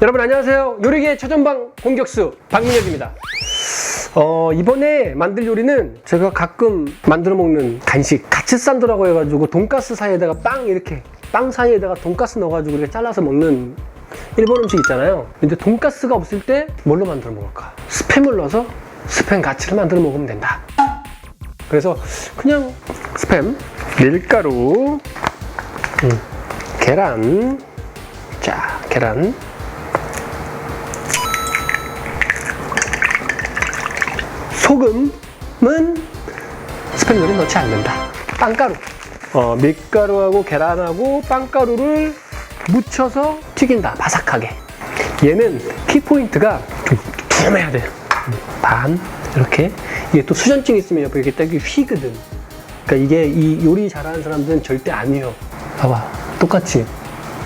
여러분 안녕하세요. 요리계 최전방 공격수 박민혁입니다. 어, 이번에 만들 요리는 제가 가끔 만들어 먹는 간식 가츠산도라고 해가지고 돈가스 사이에다가 빵 이렇게 빵 사이에다가 돈가스 넣어가지고 이렇게 잘라서 먹는 일본 음식 있잖아요. 근데 돈가스가 없을 때 뭘로 만들어 먹을까? 스팸을 넣어서 스팸 가츠를 만들어 먹으면 된다. 그래서 그냥 스팸, 밀가루, 음, 계란, 자 계란, 소금은 스팸 요리 넣지 않는다. 빵가루. 어, 밀가루하고 계란하고 빵가루를 묻혀서 튀긴다. 바삭하게. 얘는 키포인트가 좀 두툼해야 돼. 반 이렇게. 이게 또 수전증 있으면 옆에 이렇게 딱이 휘거든. 그러니까 이게 이 요리 잘하는 사람들은 절대 안 휘어. 봐봐. 똑같지?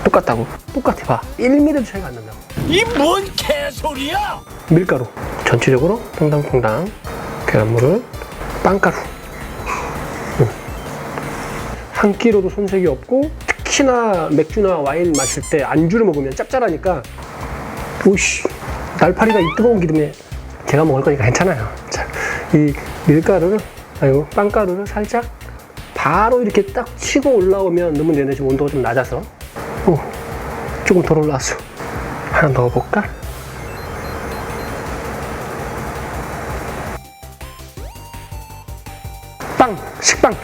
똑같다고. 똑같아 봐. 1mm 차이가 안 난다고. 이 뭔 개소리야! 밀가루 전체적으로 퐁당퐁당 계란물을 빵가루 음. 한 끼로도 손색이 없고 특히나 맥주나 와인 마실 때 안주를 먹으면 짭짤하니까 오씨 날파리가 이 뜨거운 기름에 제가 먹을 거니까 괜찮아요 자, 이 밀가루를 아이고 빵가루를 살짝 바로 이렇게 딱 치고 올라오면 너무 내내 지금 온도가 좀 낮아서 오, 조금 덜 올라왔어 하나 넣어볼까? 빵, 식빵.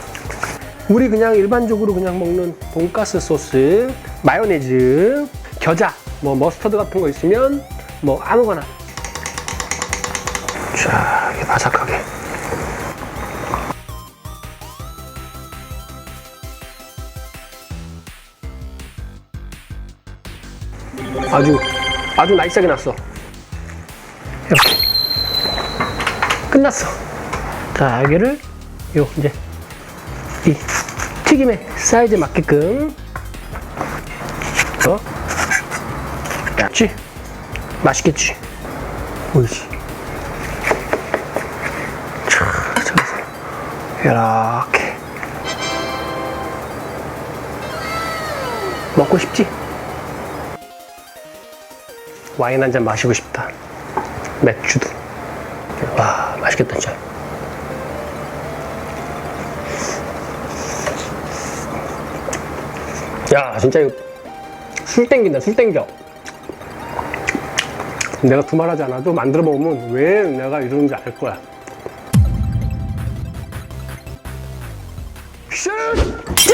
우리 그냥 일반적으로 그냥 먹는 돈가스 소스, 마요네즈, 겨자, 뭐 머스터드 같은 거 있으면 뭐 아무거나. 자, 이렇게 바삭하게. 아주 아주 나이스하게 났어. 이렇게 끝났어. 자, 여기를 요 이제 이 튀김의 사이즈에 맞게끔 어? 지 맛있겠지? 오이씨 자, 저기서 이렇게. 먹고 싶지? 와인 한 잔 마시고 싶다. 맥주도. 와 맛있겠다 진짜. 야 진짜 이거 술 땡긴다 술 땡겨. 내가 두 말 하지 않아도 만들어 먹으면 왜 내가 이러는지 알 거야 슛! 야!